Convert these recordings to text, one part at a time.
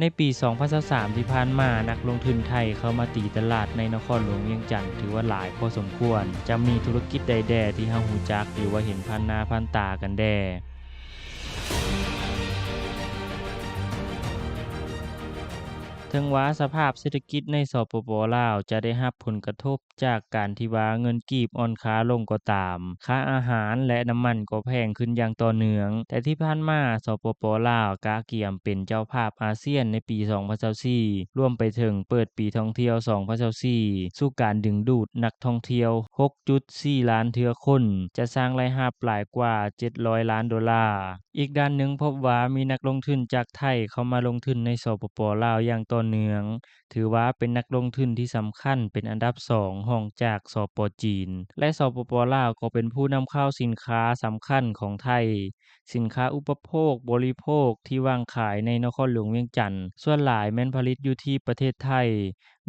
ในปี 2023 ที่ผ่านมา นักลงทุนไทยเข้ามาตีตลาดในนครหลวงเวียงจันทร์ถือว่าหลายพอสมควร จะมีธุรกิจใดแด่ที่ห้าหูจัก หรือว่าเห็นผ่านหน้าผ่านตากันแด่ ถึงว่าสภาพเศรษฐกิจในสปปลาวจะได้รับผลกระทบจากการที่ว่าเงินกีบอ่อนค่าลงก็ตาม ค่าอาหารและน้ำมันก็แพงขึ้นอย่างต่อเนื่อง แต่ที่ผ่านมาสปปลาวกาเกียมเป็นเจ้าภาพอาเซียนในปี 2024ร่วมไปถึงเปิดปีท่องเที่ยว 2024สู่การดึงดูดนักท่องเที่ยว 6.4 ล้านเทือคน จะสร้างรายรับหลายกว่า 700 ล้านดอลลาร์ อีกด้านหนึ่งพบว่ามีนักลงทุนจากไทยเข้ามาลงทุนในสปปลาวอย่างต่อเนือง ถือว่าเป็นนักลงทุนที่สำคัญเป็นอันดับสองห้องจากสปจีน และสปปลาวก็เป็นผู้นำเข้าสินค้าสำคัญของไทย สินค้าอุปโภคบริโภคที่วางขายในนครหลวงเวียงจันทน์ส่วนหลายแม่นผลิตอยู่ที่ประเทศไทย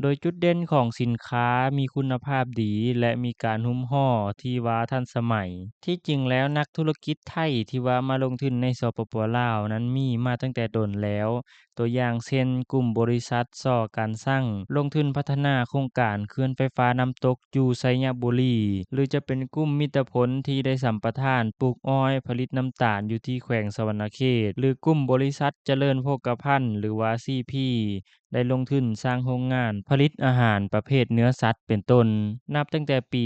โดยจุดเด่นของสินค้ามีคุณภาพดี และมีการหุ้มห่อที่ว่าทันสมัย ที่จริงแล้วนักธุรกิจไทยที่ว่ามาลงทุนในสปปลาวนั้นมีมาตั้งแต่โดนแล้ว ตัวอย่างเช่น กลุ่มบริษัทสการช่างลงทุนพัฒนาโครงการเขื่อนไฟฟ้าน้ำตกอยู่ไชยบุรี หรือจะเป็นกลุ่มมิตรผลที่ได้สัมปทานปลูกอ้อยผลิตน้ำตาลอยู่ที่แขวงสวรรณเขต หรือกลุ่มบริษัทเจริญโภคภัณฑ์หรือว่า CP ได้ลงทุนสร้างโรงงาน ผลิตอาหารประเภทเนื้อสัตว์เป็นต้น นับตั้งแต่ปี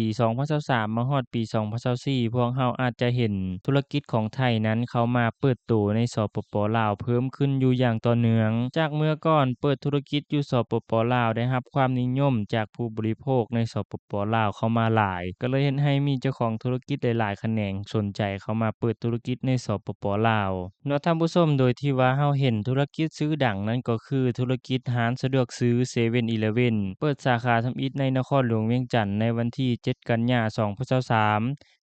2023 มาฮอดปี 2024 พวกเราอาจจะเห็นธุรกิจของไทยนั้นเข้ามาเปิดโตในสปปลาวเพิ่มขึ้นอยู่อย่างต่อเนื่อง จากเมื่อก่อนเปิดธุรกิจอยู่สปปลาวได้รับความนิยมจากผู้บริโภคในสปปลาวเข้ามาหลาย ก็เลยเฮ็ดให้มีเจ้าของธุรกิจหลายๆแขนงสนใจเข้ามาเปิดธุรกิจในสปปลาวเนาะท่านผู้ชมโดยที่ว่าเราเห็นธุรกิจชื่อดังนั้นก็คือธุรกิจร้ารสะดวกซื้อเซเว่นอีเลเว่นเปิดสาขาทำอิฐในนครหลวงเวียงจันทร์ในวันที่ 7 กันยา2023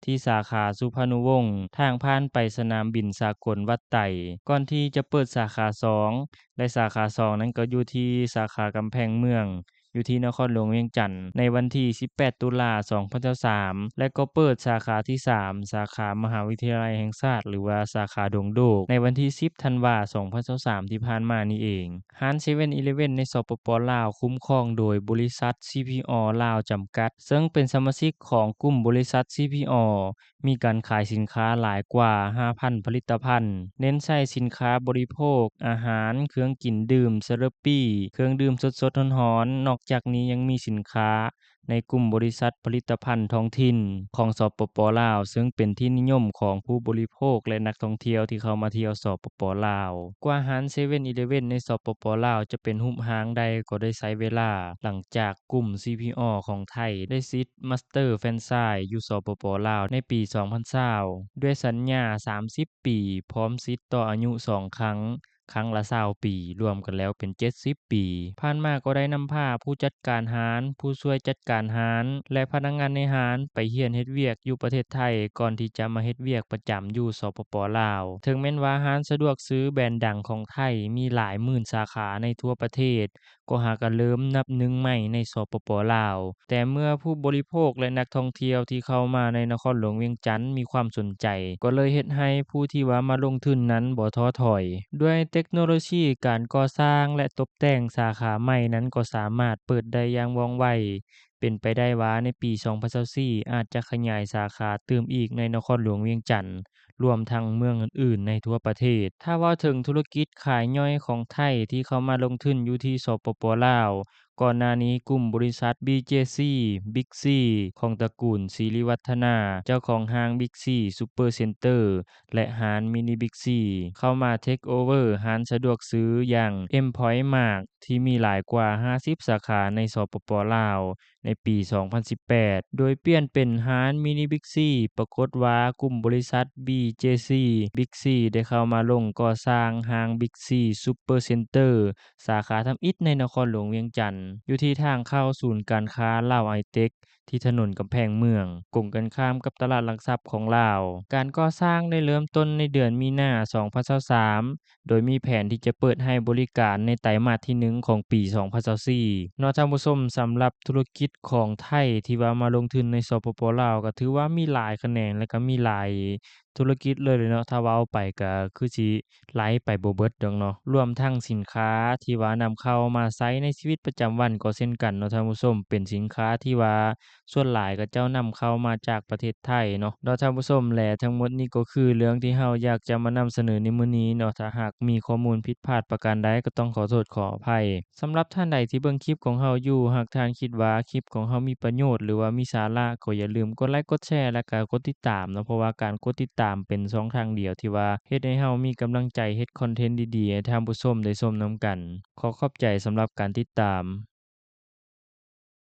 ที่สาขาสุพรรณวงศ์ทางผ่านไปสนามบินสากลวัดไต่ ก่อนที่จะเปิดสาขา 2 และสาขา 2 นั้นก็อยู่ที่สาขากำแพงเมือง อยู่ที่นครหลวงเวียงจันทน์ในวันที่ 18 ตุลา 2023 และก็เปิดสาขาที่ 3 สาขามหาวิทยาลัยแห่งชาติหรือว่าสาขาดงโดก ในวันที่ 10 ธันวา 2023 ที่ผ่านมานี้เองร้าน 7-Eleven ในสปปลาวคุ้มครองโดยบริษัท CPO ลาวจำกัด ซึ่งเป็นสมาชิกของกลุ่มบริษัท CPO มีการขายสินค้าหลายกว่า 5,000 ผลิตภัณฑ์ เน้นใช้สินค้าบริโภค อาหาร เครื่องกินดื่ม Slurpee เครื่องดื่มสดๆร้อนๆนอกจากนี้ยังมีสินค้าในกลุ่มบริษัทผลิตภัณฑ์ท้องถิ่นของสปปลาว ซึ่งเป็นที่นิยมของผู้บริโภคและนักท่องเที่ยวที่เข้ามาเที่ยวสปปลาว กว่าร้าน 7-Eleven ในสปปลาว จะเป็นรูปร่างได้ก็ได้ใช้เวลา หลังจากกลุ่ม CPO ของไทยได้สิทธิ์ Master Franchise อยู่สปปลาวในปี 2020ด้วยสัญญา 30 ปี พร้อมสิทธิ์ต่ออายุ 2 ครั้ง ครั้งละ20ปี รวมกันแล้วเป็น 70 ปี ผ่านมาก็ได้นำผ้าผู้จัดการหานผู้ช่วยจัดการหานและพนักงานในหานไปเฮียนเฮ็ดเวียกอยู่ประเทศไทย ก่อนที่จะมาเฮ็ดเวียกประจำอยู่สปปลาว ถึงแม้นว่าหานสะดวกซื้อแบรนด์ดังของไทยมีหลายหมื่นสาขาในทั่วประเทศ ก็หากเริ่มนับหนึ่งใหม่ในสปปลาว แต่เมื่อผู้บริโภคและนักท่องเที่ยวที่เข้ามาในนครหลวงเวียงจันทน์มีความสนใจ ก็เลยเฮ็ดให้ผู้ที่ว่ามาลงทุนนั้นบ่ท้อถอย ด้วยเทคโนโลยีการก่อสร้างและตกแต่งสาขาใหม่นั้นก็สามารถเปิดได้อย่างว่องไวเป็นไปได้ว่าในปี 2024อาจจะขยายสาขาเติมอีกในนครหลวงเวียงจันทน์รวมทั้งเมืองอื่นๆ ในทั่วประเทศ ถ้าว้าถึงธุรกิจขายย่อยของไทยที่เข้ามาลงทุนอยู่ที่สปปลาว ก่อนหน้านี้กลุ่มบริษัท BJC Big C ของตระกูลศิริวัฒนา เจ้าของห้าง Big C Super Center และร้าน Mini Big C เข้ามาเทกโอเวอร์ร้านสะดวกซื้ออย่าง M Point Mart ที่มีหลายกว่า 50 สาขาในสปปลาว ในปี 2018 โดยเปลี่ยนเป็นร้าน Mini Big C ปรากฏว่ากลุ่มบริษัท JC Big C ได้เข้ามาลงก่อสร้างห้าง Big C Super Center สาขาทำอิฐในนครหลวงเวียงจันทน์อยู่ที่ทางเข้าศูนย์การค้าลาวไอเต็กที่ถนนกำแพงเมืองตรงกันข้ามกับตลาดหลักทรัพย์ของลาว การก่อสร้างได้เริ่มต้นในเดือนมีนา 2023 โดยมีแผนที่จะเปิดให้บริการในไตรมาสที่ 1 ของปี 2024นาะท่านผู้ชมสำหรับธุรกิจของไทยที่ว่ามาลงทุนในสปปลาวก็ถือว่ามีหลายแขนงและก็มีหลายธุรกิจเลยเนาะ ถ้าเว้าไปก็คือสิไลไปบ่เบิดดอกเนาะ รวมทั้งสินค้าที่ว่านำเข้ามาใช้ในชีวิตประจำวันก็เช่นกันเนาะท่านผู้ชม เป็นสินค้าที่ว่าส่วนหลายเขาเจ้านำเข้ามาจากประเทศไทยเนาะ เนาะท่านผู้ชม และทั้งหมดนี้ก็คือเรื่องที่เราอยากจะมานำเสนอในมื้อนี้เนาะ ถ้าหากมีข้อมูลผิดพลาดประการใดก็ต้องขอโทษขออภัย สำหรับท่านใดที่เบิ่งคลิปของเราอยู่ หากท่านคิดว่าคลิปของเรามีประโยชน์ หรือว่ามีสาระ ก็อย่าลืมกดไลก์ กดแชร์ และก็กดติดตามเนาะ เพราะว่าการกดติดตามามเป็นช่องทางเดียวที่ว่าเฮ็ดให้เฮามีกำลังใจเฮ็ดคอนเทนต์ดีๆให้ท่านผู้ชมได้ชมนำกัน ขอขอบใจสำหรับการติดตาม